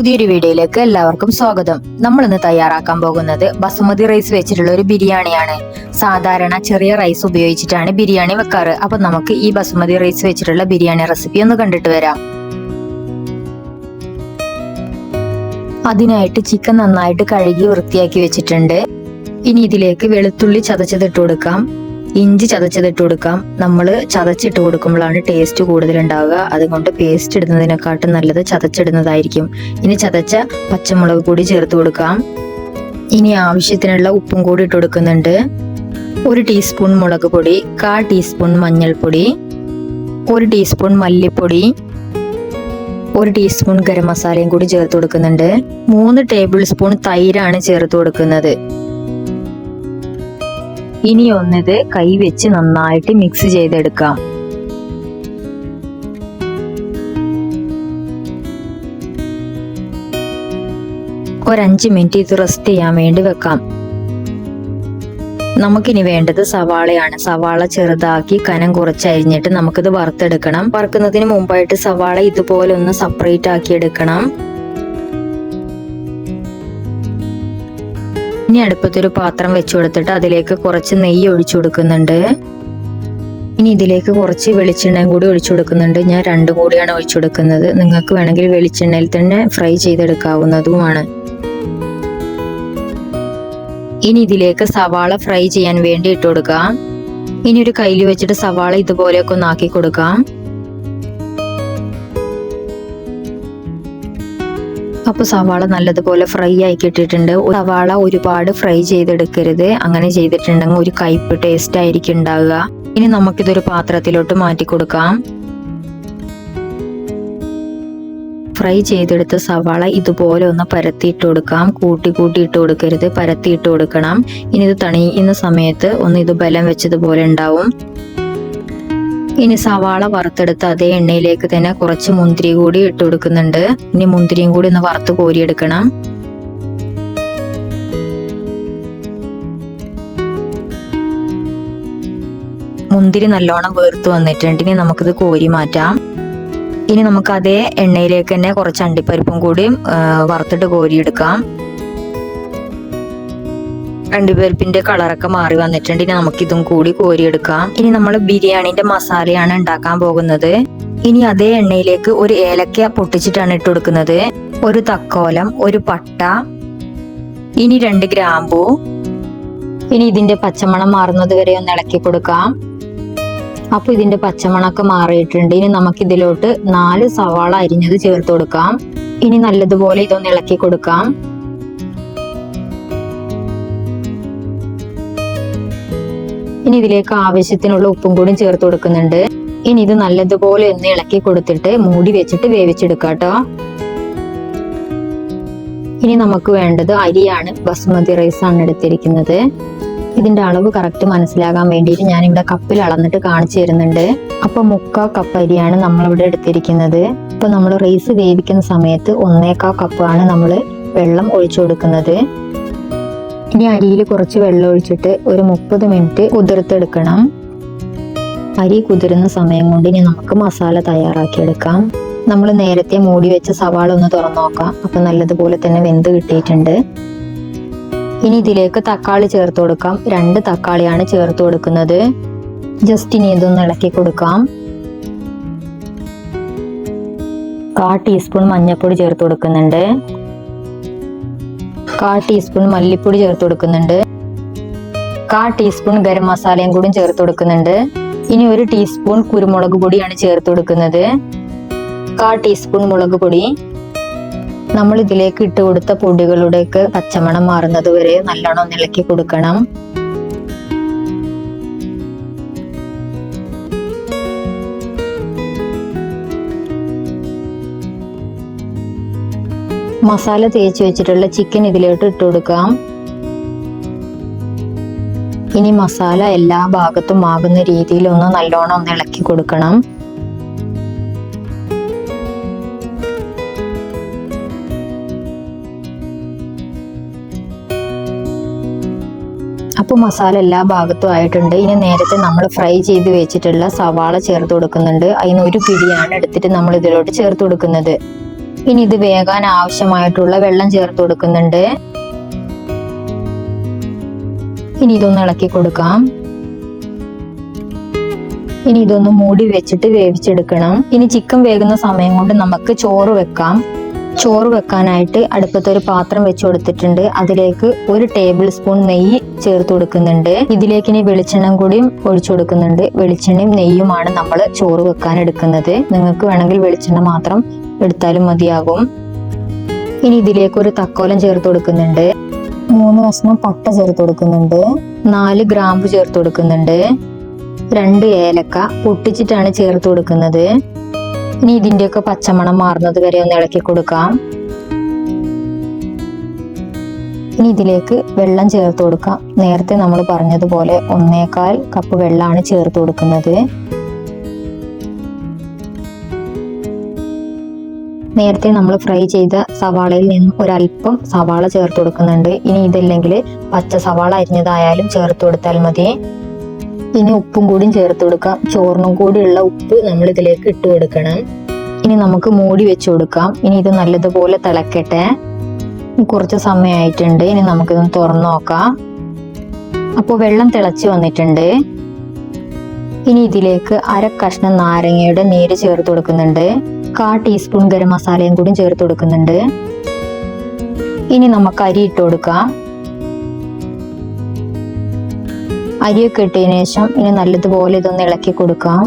പുതിയൊരു വീഡിയോയിലേക്ക് എല്ലാവർക്കും സ്വാഗതം. നമ്മൾ ഇന്ന് തയ്യാറാക്കാൻ പോകുന്നത് ബസുമതി റൈസ് വെച്ചിട്ടുള്ള ഒരു ബിരിയാണിയാണ്. സാധാരണ ചെറിയ റൈസ് ഉപയോഗിച്ചിട്ടാണ് ബിരിയാണി വെക്കാറ്. അപ്പൊ നമുക്ക് ഈ ബസുമതി റൈസ് വെച്ചിട്ടുള്ള ബിരിയാണി റെസിപ്പി ഒന്ന് കണ്ടിട്ട് വരാം. അതിനായിട്ട് ചിക്കൻ നന്നായിട്ട് കഴുകി വൃത്തിയാക്കി വെച്ചിട്ടുണ്ട്. ഇനി ഇതിലേക്ക് വെളുത്തുള്ളി ചതച്ചതിട്ട് കൊടുക്കാം. ഇഞ്ചി ചതച്ചതിട്ട് കൊടുക്കാം. നമ്മൾ ചതച്ചിട്ട് കൊടുക്കുമ്പോഴാണ് ടേസ്റ്റ് കൂടുതൽ ഉണ്ടാവുക അതുകൊണ്ട് പേസ്റ്റ് ഇടുന്നതിനെക്കാട്ടും നല്ലത് ചതച്ചിടുന്നതായിരിക്കും. ഇനി ചതച്ച പച്ചമുളക് പൊടി ചേർത്ത് കൊടുക്കാം. ഇനി ആവശ്യത്തിനുള്ള ഉപ്പും കൂടി ഇട്ട് കൊടുക്കുന്നുണ്ട്. ഒരു ടീസ്പൂൺ മുളക് പൊടി കാ ടീസ്പൂൺ മഞ്ഞൾപ്പൊടി ഒരു ടീസ്പൂൺ മല്ലിപ്പൊടി ഒരു ടീസ്പൂൺ ഗരം മസാലയും കൂടി ചേർത്ത് കൊടുക്കുന്നുണ്ട്. മൂന്ന് ടേബിൾ സ്പൂൺ തൈരാണ് ചേർത്ത് കൊടുക്കുന്നത്. ഇനി ഒന്നിത് കൈ വെച്ച് നന്നായിട്ട് മിക്സ് ചെയ്തെടുക്കാം. ഒരഞ്ച് മിനിറ്റ് ഇത് റെസ്റ്റ് ചെയ്യാൻ വേണ്ടി വെക്കാം. നമുക്കിനി വേണ്ടത് സവാളയാണ്. സവാള ചെറുതാക്കി കനം കുറച്ചരിഞ്ഞിട്ട് നമുക്കിത് വറുത്തെടുക്കണം. വറുക്കുന്നതിന് മുമ്പായിട്ട് സവാള ഇതുപോലെ ഒന്ന് സെപ്പറേറ്റ് ആക്കി എടുക്കണം. ഇനി അടുപ്പത്തൊരു പാത്രം വെച്ചു കൊടുത്തിട്ട് അതിലേക്ക് കുറച്ച് നെയ്യ് ഒഴിച്ചു കൊടുക്കുന്നുണ്ട്. ഇനി ഇതിലേക്ക് കുറച്ച് വെളിച്ചെണ്ണയും കൂടി ഒഴിച്ചു കൊടുക്കുന്നുണ്ട്. ഞാൻ രണ്ടും കൂടിയാണ് ഒഴിച്ചു കൊടുക്കുന്നത്. നിങ്ങൾക്ക് വേണമെങ്കിൽ വെളിച്ചെണ്ണയിൽ തന്നെ ഫ്രൈ ചെയ്തെടുക്കാവുന്നതുമാണ്. ഇനി ഇതിലേക്ക് സവാള ഫ്രൈ ചെയ്യാൻ വേണ്ടി ഇട്ട് കൊടുക്കാം. ഇനി ഒരു കയ്യിൽ വെച്ചിട്ട് സവാള ഇതുപോലെയൊക്കെ ഒന്ന് ആക്കി കൊടുക്കാം. അപ്പൊ സവാള നല്ലതുപോലെ ഫ്രൈ ആയി കിട്ടിയിട്ടുണ്ട്. സവാള ഒരുപാട് ഫ്രൈ ചെയ്തെടുക്കരുത്. അങ്ങനെ ചെയ്തിട്ടുണ്ടെങ്കിൽ ഒരു കയ്പ് ടേസ്റ്റ് ആയിരിക്കും ഉണ്ടാവുക. ഇനി നമുക്കിതൊരു പാത്രത്തിലോട്ട് മാറ്റി കൊടുക്കാം. ഫ്രൈ ചെയ്തെടുത്ത സവാള ഇതുപോലെ ഒന്ന് പരത്തിയിട്ട് കൊടുക്കാം. കൂട്ടി കൂട്ടി ഇട്ട് കൊടുക്കരുത്. പരത്തിയിട്ട് കൊടുക്കണം. ഇനി ഇത് തണിയുന്ന സമയത്ത് ഒന്ന് ഇത് ബലം വെച്ചതുപോലെ ഉണ്ടാവും. ഇനി സവാള വറുത്തെടുത്ത് അതേ എണ്ണയിലേക്ക് തന്നെ കുറച്ച് മുന്തിരി കൂടി ഇട്ട് കൊടുക്കുന്നുണ്ട്. ഇനി മുന്തിരിയും കൂടി ഒന്ന് വറുത്ത് കോരിയെടുക്കണം. മുന്തിരി നല്ലോണം വേർത്ത് വന്നിട്ടുണ്ട്. ഇനി നമുക്കിത് കോരി മാറ്റാം. ഇനി നമുക്ക് അതേ എണ്ണയിലേക്ക് തന്നെ കുറച്ച് അണ്ടിപ്പരിപ്പും കൂടി വറുത്തിട്ട് കോരിയെടുക്കാം. അണ്ടിപ്പരിപ്പിന്റെ കളറൊക്കെ മാറി വന്നിട്ടുണ്ട്. ഇനി നമുക്ക് ഇതും കൂടി കോരിയെടുക്കാം. ഇനി നമ്മൾ ബിരിയാണിന്റെ മസാലയാണ് ഉണ്ടാക്കാൻ പോകുന്നത്. ഇനി അതേ എണ്ണയിലേക്ക് ഒരു ഏലക്ക പൊട്ടിച്ചിട്ടാണ് ഇട്ട് കൊടുക്കുന്നത്. ഒരു തക്കോലം ഒരു പട്ട ഇനി രണ്ട് ഗ്രാമ്പു. ഇനി ഇതിന്റെ പച്ചമണം മാറുന്നത് വരെ ഒന്ന് ഇളക്കി കൊടുക്കാം. അപ്പൊ ഇതിന്റെ പച്ചമണമൊക്കെ മാറിയിട്ടുണ്ട്. ഇനി നമുക്ക് ഇതിലോട്ട് നാല് സവാള അരിഞ്ഞത് ചേർത്ത് കൊടുക്കാം. ഇനി നല്ലതുപോലെ ഇതൊന്ന് ഇളക്കി കൊടുക്കാം. ഇനി ഇതിലേക്ക് ആവശ്യത്തിനുള്ള ഉപ്പും കൂടി ചേർത്ത് കൊടുക്കുന്നുണ്ട്. ഇനി ഇത് നല്ലതുപോലെ ഒന്ന് ഇളക്കി കൊടുത്തിട്ട് മൂടി വെച്ചിട്ട് വേവിച്ചെടുക്കാം കേട്ടോ. ഇനി നമുക്ക് വേണ്ടത് അരിയാണ്. ബസുമതി റൈസ് ആണ് എടുത്തിരിക്കുന്നത്. ഇതിന്റെ അളവ് കറക്റ്റ് മനസ്സിലാകാൻ വേണ്ടിയിട്ട് ഞാൻ ഇവിടെ കപ്പിൽ അളന്നിട്ട് കാണിച്ചു തരുന്നുണ്ട്. അപ്പൊ മുക്കാ കപ്പ് അരിയാണ് നമ്മൾ ഇവിടെ എടുത്തിരിക്കുന്നത്. ഇപ്പൊ നമ്മൾ റൈസ് വേവിക്കുന്ന സമയത്ത് ഒന്നേക്കാ കപ്പാണ് നമ്മൾ വെള്ളം ഒഴിച്ചു കൊടുക്കുന്നത്. ഇനി അരിയിൽ കുറച്ച് വെള്ളം ഒഴിച്ചിട്ട് ഒരു മുപ്പത് മിനിറ്റ് കുതിർത്തെടുക്കണം. അരി കുതിരുന്ന സമയം കൊണ്ട് ഇനി നമുക്ക് മസാല തയ്യാറാക്കിയെടുക്കാം. നമ്മൾ നേരത്തെ മൂടി വെച്ച സവാള ഒന്ന് തുറന്നു നോക്കാം. അപ്പൊ നല്ലതുപോലെ തന്നെ വെന്ത് കിട്ടിയിട്ടുണ്ട്. ഇനി ഇതിലേക്ക് തക്കാളി ചേർത്ത് കൊടുക്കാം. രണ്ട് തക്കാളിയാണ് ചേർത്ത് കൊടുക്കുന്നത്. ജസ്റ്റ് ഇനി ഇതൊന്ന് ഇളക്കി കൊടുക്കാം. കാ ടീസ്പൂൺ മഞ്ഞൾപ്പൊടി ചേർത്ത് കൊടുക്കുന്നുണ്ട്. കാ ടീസ്പൂൺ മല്ലിപ്പൊടി ചേർത്ത് കൊടുക്കുന്നുണ്ട്. കാ ടീസ്പൂൺ ഗരം മസാലയും കൂടി ചേർത്ത് കൊടുക്കുന്നുണ്ട്. ഇനി ഒരു ടീസ്പൂൺ കുരുമുളക് പൊടിയാണ് ചേർത്ത് കൊടുക്കുന്നത്. കാ ടീസ്പൂൺ മുളക് പൊടി. നമ്മൾ ഇതിലേക്ക് ഇട്ട് കൊടുത്ത പൊടികളുടെയൊക്കെ പച്ചമണം മാറുന്നത് വരെ നല്ലോണം ഇളക്കി കൊടുക്കണം. മസാല തേച്ച് വെച്ചിട്ടുള്ള ചിക്കൻ ഇതിലോട്ട് ഇട്ട് കൊടുക്കാം. ഇനി മസാല എല്ലാ ഭാഗത്തും ആകുന്ന രീതിയിൽ ഒന്ന് നല്ലോണം ഒന്ന് ഇളക്കി കൊടുക്കണം. അപ്പോൾ മസാല എല്ലാ ഭാഗത്തും ആയിട്ടുണ്ട്. ഇനി നേരത്തെ നമ്മൾ ഫ്രൈ ചെയ്ത് വെച്ചിട്ടുള്ള സവാള ചേർത്ത് കൊടുക്കുന്നുണ്ട്. അതിന് ഒരു പിടിയാണ് എടുത്തിട്ട് നമ്മൾ ഇതിലോട്ട് ചേർത്ത് കൊടുക്കുന്നത്. ഇനി ഇത് വേകാൻ ആവശ്യമായിട്ടുള്ള വെള്ളം ചേർത്ത് കൊടുക്കുന്നുണ്ട്. ഇനി ഇതൊന്ന് ഇളക്കി കൊടുക്കാം. ഇനി ഇതൊന്ന് മൂടി വെച്ചിട്ട് വേവിച്ചെടുക്കണം. ഇനി ചിക്കൻ വേകുന്ന സമയം കൊണ്ട് നമുക്ക് ചോറ് വെക്കാം. ചോറ് വെക്കാനായിട്ട് അടുപ്പത്തൊരു പാത്രം വെച്ച് കൊടുത്തിട്ടുണ്ട്. അതിലേക്ക് ഒരു ടേബിൾ സ്പൂൺ നെയ്യ് ചേർത്ത് കൊടുക്കുന്നുണ്ട്. ഇതിലേക്ക് ഇനി വെളിച്ചെണ്ണം കൂടിയും ഒഴിച്ചു കൊടുക്കുന്നുണ്ട്. വെളിച്ചെണ്ണയും നെയ്യുമാണ് നമ്മൾ ചോറ് വെക്കാൻ എടുക്കുന്നത് നിങ്ങൾക്ക് വേണമെങ്കിൽ വെളിച്ചെണ്ണ മാത്രം എടുത്താലും മതിയാകും. ഇനി ഇതിലേക്ക് ഒരു തക്കോലം ചേർത്ത് കൊടുക്കുന്നുണ്ട്. മൂന്ന് കഷ്ണം പട്ട ചേർത്ത് കൊടുക്കുന്നുണ്ട്. നാല് ഗ്രാമ്പു ചേർത്ത് കൊടുക്കുന്നുണ്ട്. രണ്ട് ഏലക്ക പൊട്ടിച്ചിട്ടാണ് ചേർത്ത് കൊടുക്കുന്നത്. ഇനി ഇതിന്റെയൊക്കെ പച്ചമണം മാറുന്നത് വരെ ഒന്ന് ഇളക്കി കൊടുക്കാം. ഇനി ഇതിലേക്ക് വെള്ളം ചേർത്ത് കൊടുക്കാം. നേരത്തെ നമ്മൾ പറഞ്ഞതുപോലെ ഒന്നേകാൽ കപ്പ് വെള്ളമാണ് ചേർത്ത് കൊടുക്കുന്നത്. നേരത്തെ നമ്മൾ ഫ്രൈ ചെയ്ത സവാളയിൽ നിന്ന് ഒരല്പം സവാള ചേർത്ത് കൊടുക്കുന്നുണ്ട്. ഇനി ഇതല്ലെങ്കിൽ പച്ച സവാള അരിഞ്ഞതായാലും ചേർത്ത് കൊടുത്താൽ മതി. ഇനി ഉപ്പും കൂടി ചേർത്ത് കൊടുക്കാം. ചോറിനും കൂടിയുള്ള ഉപ്പ് നമ്മൾ ഇതിലേക്ക് ഇട്ട് കൊടുക്കണം. ഇനി നമുക്ക് മൂടി വെച്ച് കൊടുക്കാം. ഇനി ഇത് നല്ലതുപോലെ തിളക്കട്ടെ. കുറച്ച് സമയമായിട്ടുണ്ട്. ഇനി നമുക്കിതൊന്ന് തുറന്നു നോക്കാം. അപ്പോൾ വെള്ളം തിളച്ച് വന്നിട്ടുണ്ട്. ഇനി ഇതിലേക്ക് അര കഷ്ണം നാരങ്ങയുടെ നീര് ചേർത്ത് കൊടുക്കുന്നുണ്ട്. കാ ടീസ്പൂൺ ഗരം മസാലയും കൂടി ചേർത്ത് കൊടുക്കുന്നുണ്ട്. ഇനി നമുക്ക് അരി ഇട്ട് കൊടുക്കാം. അരിയൊക്കെ ഇട്ടതിന് ശേഷം ഇനി നല്ലതുപോലെ ഇതൊന്ന് ഇളക്കി കൊടുക്കാം.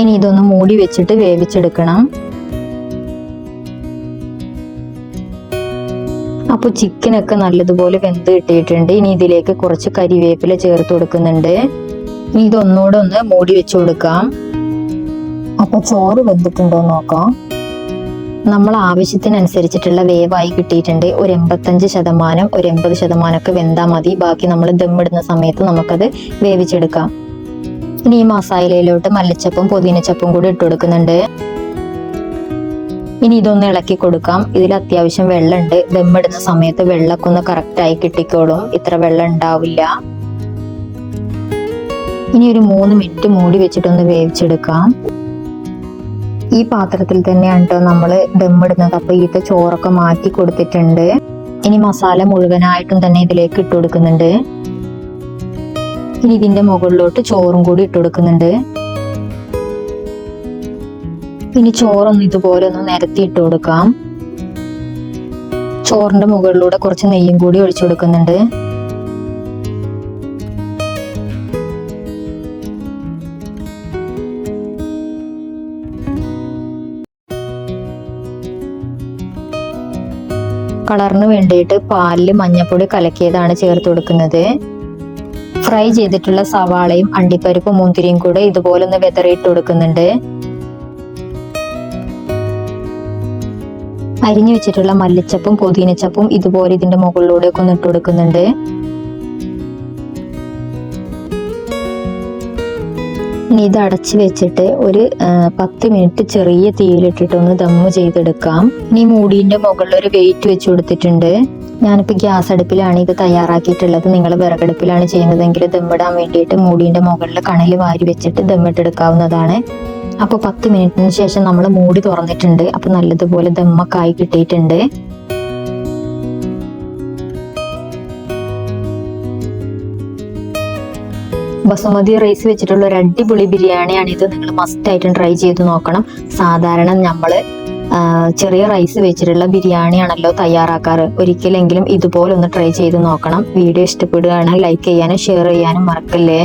ഇനി ഇതൊന്ന് മൂടി വെച്ചിട്ട് വേവിച്ചെടുക്കണം. അപ്പോൾ ചിക്കനൊക്കെ നല്ലതുപോലെ വെന്ത് കിട്ടിയിട്ടുണ്ട്. ഇനി ഇതിലേക്ക് കുറച്ച് കരിവേപ്പില ചേർത്ത് കൊടുക്കുന്നുണ്ട്. ഇനി ഇതൊന്നുകൂടെ ഒന്ന് മൂടി വെച്ച് കൊടുക്കാം. അപ്പോൾ ചോറ് വെന്തിട്ടുണ്ടോ നോക്കാം. നമ്മൾ ആവശ്യത്തിനനുസരിച്ചിട്ടുള്ള വേവായി കിട്ടിയിട്ടുണ്ട്. ഒരു എൺപത്തഞ്ച് ശതമാനം ഒരു എൺപത് ശതമാനമൊക്കെ വെന്താൽ മതി. ബാക്കി നമ്മൾ ദമ്മിടുന്ന സമയത്ത് നമുക്കത് വേവിച്ചെടുക്കാം. ഇനി ഈ മസാലയിലോട്ട് മല്ലിച്ചപ്പും പുതിനച്ചപ്പും കൂടി ഇട്ട് കൊടുക്കുന്നുണ്ട്. ഇനി ഇതൊന്ന് ഇളക്കി കൊടുക്കാം. ഇതിൽ അത്യാവശ്യം വെള്ളമുണ്ട്. ദമ്മിടുന്ന സമയത്ത് വെള്ളമൊക്കെ ഒന്ന് കറക്റ്റായി കിട്ടിക്കോളും. ഇത്ര വെള്ളം ഉണ്ടാവില്ല. ഇനി ഒരു മൂന്ന് മിനിറ്റ് മൂടി വെച്ചിട്ടൊന്ന് വേവിച്ചെടുക്കാം. ഈ പാത്രത്തിൽ തന്നെയാണ് കേട്ടോ നമ്മൾ ദമ്മിടുന്നത്. അപ്പൊ ഇതിന്റെ ചോറൊക്കെ മാറ്റി കൊടുത്തിട്ടുണ്ട്. ഇനി മസാല മുഴുവനായിട്ടും തന്നെ ഇതിലേക്ക് ഇട്ട് കൊടുക്കുന്നുണ്ട്. ഇനി ഇതിന്റെ മുകളിലോട്ട് ചോറും കൂടി ഇട്ട് കൊടുക്കുന്നുണ്ട്. ഇനി ചോറൊന്ന് ഇതുപോലെ ഒന്ന് നിരത്തി ഇട്ട് കൊടുക്കാം. ചോറിന്റെ മുകളിലൂടെ കുറച്ച് നെയ്യും കൂടി ഒഴിച്ചു കൊടുക്കുന്നുണ്ട്. കളറിന് വേണ്ടിയിട്ട് പാലിൽ മഞ്ഞപ്പൊടി കലക്കിയതാണ് ചേർത്ത് കൊടുക്കുന്നത്. ഫ്രൈ ചെയ്തിട്ടുള്ള സവാളയും അണ്ടിപ്പരിപ്പും മുന്തിരിയും കൂടെ ഇതുപോലെ ഒന്ന് വെതറിയിട്ട് കൊടുക്കുന്നുണ്ട്. അരിഞ്ഞു വെച്ചിട്ടുള്ള മല്ലിച്ചപ്പും പുതിനച്ചപ്പും ഇതുപോലെ ഇതിന്റെ മുകളിലൂടെ ഒക്കെ ഒന്ന് ഇട്ട് കൊടുക്കുന്നുണ്ട്. ഇനി ഇത് അടച്ച് വെച്ചിട്ട് ഒരു പത്ത് മിനിറ്റ് ചെറിയ തീയിലിട്ടിട്ട് ഒന്ന് ദമ്മ് ചെയ്തെടുക്കാം. ഇനി മൂടിന്റെ മുകളിൽ ഒരു വെയിറ്റ് വെച്ച് കൊടുത്തിട്ടുണ്ട്. ഞാനിപ്പോൾ ഗ്യാസ് അടുപ്പിലാണ് ഇത് തയ്യാറാക്കിയിട്ടുള്ളത്. നിങ്ങൾ വിറകടുപ്പിലാണ് ചെയ്യുന്നതെങ്കിൽ ദമ്മിടാൻ വേണ്ടിയിട്ട് മൂടിന്റെ മുകളിൽ കണൽ വാരി വെച്ചിട്ട് ദമ്മിട്ടെടുക്കാവുന്നതാണ് അപ്പോൾ പത്ത് മിനിറ്റിന് ശേഷം നമ്മൾ മൂടി തുറന്നിട്ടുണ്ട്. അപ്പോൾ നല്ലതുപോലെ ദമ്മക്കായി കിട്ടിയിട്ടുണ്ട്. ബസുമതി റൈസ് വെച്ചിട്ടുള്ള ഒരു അടിപൊളി ബിരിയാണിയാണ് ഇത് നിങ്ങൾ മസ്റ്റ് ആയിട്ടും ട്രൈ ചെയ്ത് നോക്കണം. സാധാരണ നമ്മൾ ചെറിയ റൈസ് വെച്ചിട്ടുള്ള ബിരിയാണിയാണല്ലോ തയ്യാറാക്കാറ്. ഒരിക്കലെങ്കിലും ഇതുപോലൊന്ന് ട്രൈ ചെയ്ത് നോക്കണം. വീഡിയോ ഇഷ്ടപ്പെടുകയാണെങ്കിൽ ലൈക്ക് ചെയ്യാനും ഷെയർ ചെയ്യാനും മറക്കല്ലേ?